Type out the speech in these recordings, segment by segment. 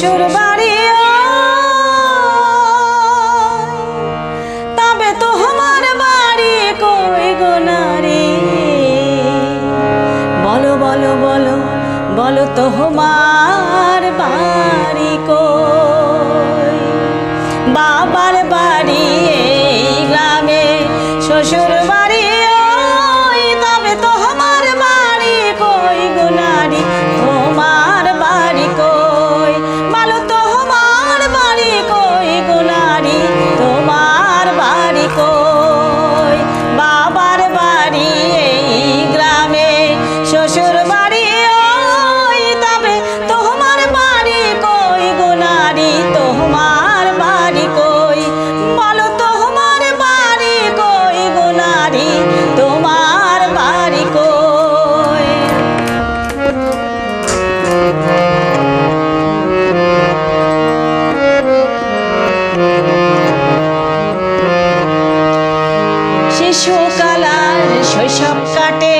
শ্বশুর বাড়ি তবে তোমার বাড়ি কই গো নারী? বলো বলো বলো বলো তোমার বাড়ি কই? বাবার বাড়ি এই গ্রামে শ্বশুর শিশুকালার শৈশব কাটে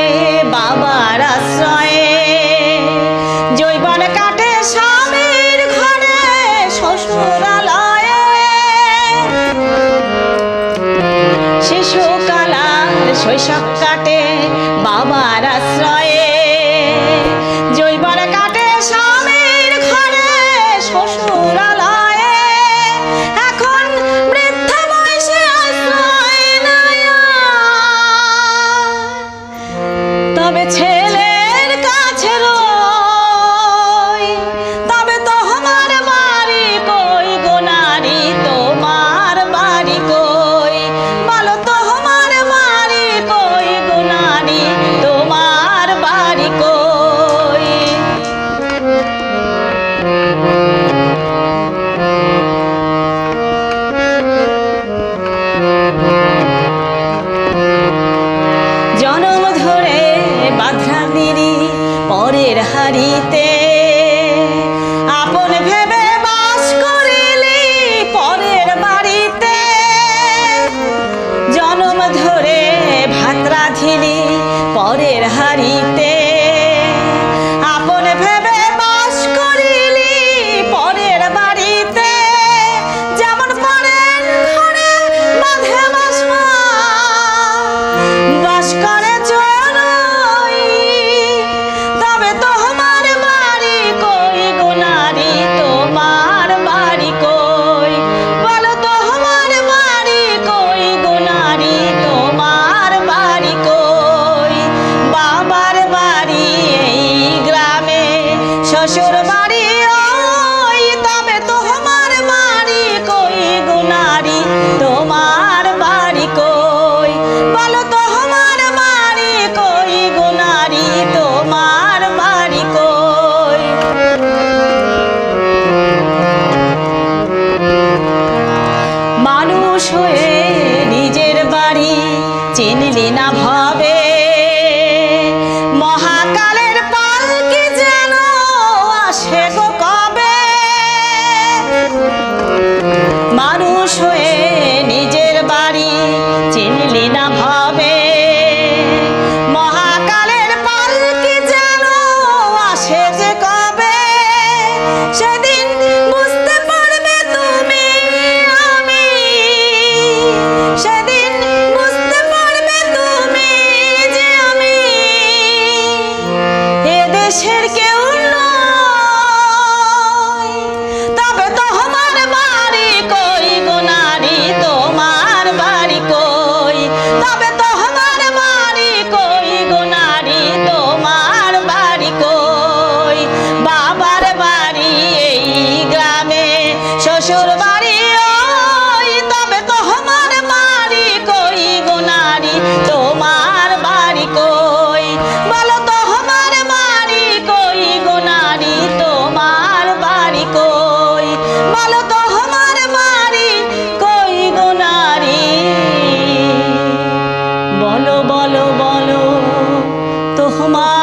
বাবার আশ্রয়ে। জৈবন কাটে স্বামীর ঘরে, শ্বশুরালয়ে। শিশুকালার শৈশব কাটে বাবার আশ্রয়ে। বাধা নিরি পরের হারিতে শ্বশুর বাড়ি, ওই তবে তোমার বাড়ি কই গুনারি তোমার বাড়ি কই? বলো তোমার বাড়ি কই গুনারি তোমার বাড়ি কই? মানুষ হয়ে নিজের বাড়ি চিনলি না ভাবে। মহাকালে Hands Kumar.